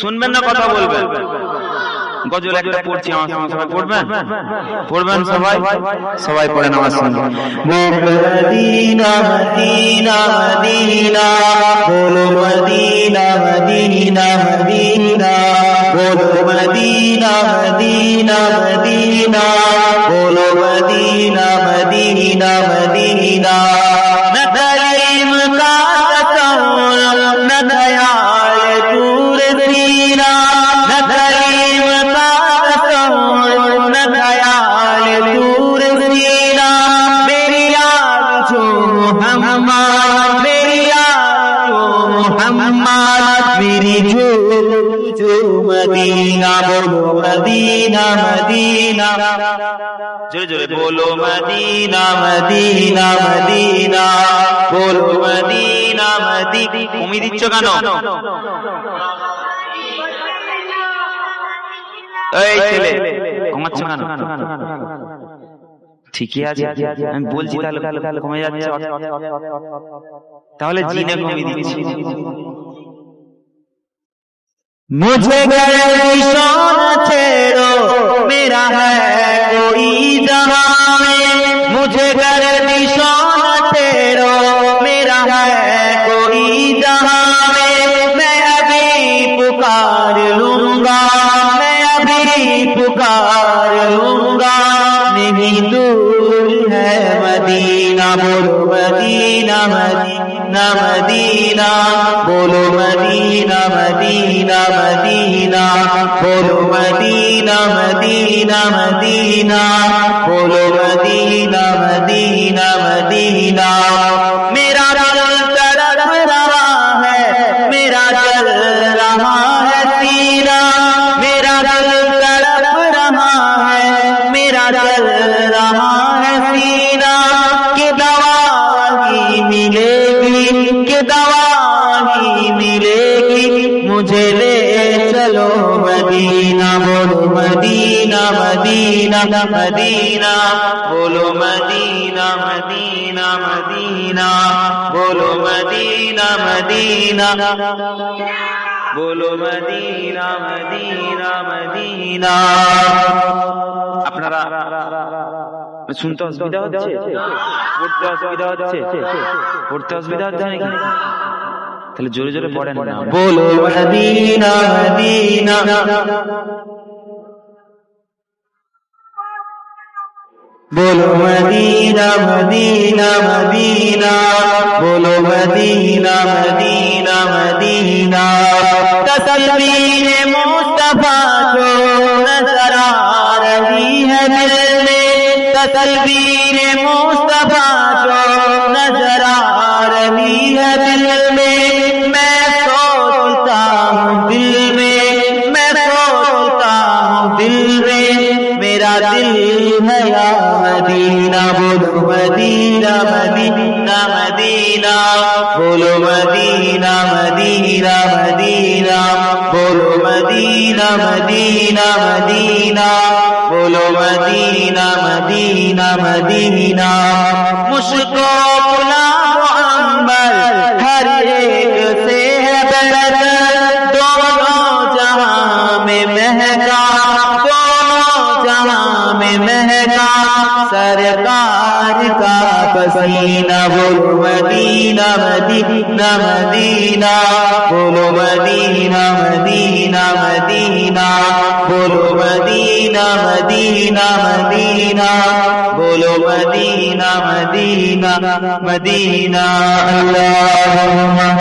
শুনবেন? না কথা বলবেন? গজল একটা পড়ছি আমার সঙ্গে, সবাই পড়বেন? পড়বেন সবাই? সবাই Medina Medina Medina Medina Medina Medina Medina Medina Medina Medina Medina Medina. Medina বলো মদিনা মদিনা। জোরে জোরে বলো মদিনা মদিনা মদিনা। বলো মদিনা মদিনা। তুমি দিচ্ছ কেন? এই ছেলে কমাচ্ছ কেন? ঠিকই আছে আমি বলছি তাহলে কমে যাচ্ছে তাহলে জিনে কমিয়ে দিচ্ছি। मुझे छेड़ो, मेरा है कोई जहाँ मुझे गर्दिशों न छेड़ो, मेरा है कोई जहाँ में मैं अभी पुकार लूँगा, मैं अभी पुकार लूँगा। नहीं दूर है मदीना बोलो मदीना मदीना। मदीना, बोलो मदीना मदीना मदीना, बोलो मदीना मदीना मदीना, बोलो मदीना मदीना मदीना। मेरा दिल तड़प रहा है, मेरा दिल रहा है सीना। मेरा दिल तड़प रहा है, मेरा दिल रहा है सीना। दवा मिलेगी। मुझे ले चलो मदीना, बोलो मदीना मदीना मदीना। बोलो मदीना मदीना मदीना। बोलो मदीना मदीना। बोलो मदीना मदीना मदीना। अपना শুনতে অসুবিধা হচ্ছে? পড়তে অসুবিধা হচ্ছে? পড়তে অসুবিধা হচ্ছে নাকি? তাহলে জোরে জোরে পড়েন না। বলো মদিনা মদিনা বলো মদিনা মদিনা মদিনা বলো মদিনা মদিনা মদিনা তসলবি মুস্তফা तस्वीर मुस्तफ़ा जो नज़र आ रही है दिल में। मैं सोचता हूँ दिल में, मैं सोचता हूँ दिल में। मेरा दिल है या मदीना, बोलो मदीना मदीना मदीना। बोलो मदीना मदीना मदीना। बोलो मदीना मदीना मदीना। बोलो मदीना मदीना मदीना। मुझको बुलाओ अंबर, हर एक से है बेहतर दोनों जहाँ में महका, दोनों जहाँ में महका। सरकार का पसीना बोलो मदीना मदीना मदीना बोलो मदीना मदीना मदीना बोलो मदीना मदीना मदीना बोलो मदीना मदीना मदीना अल्लाह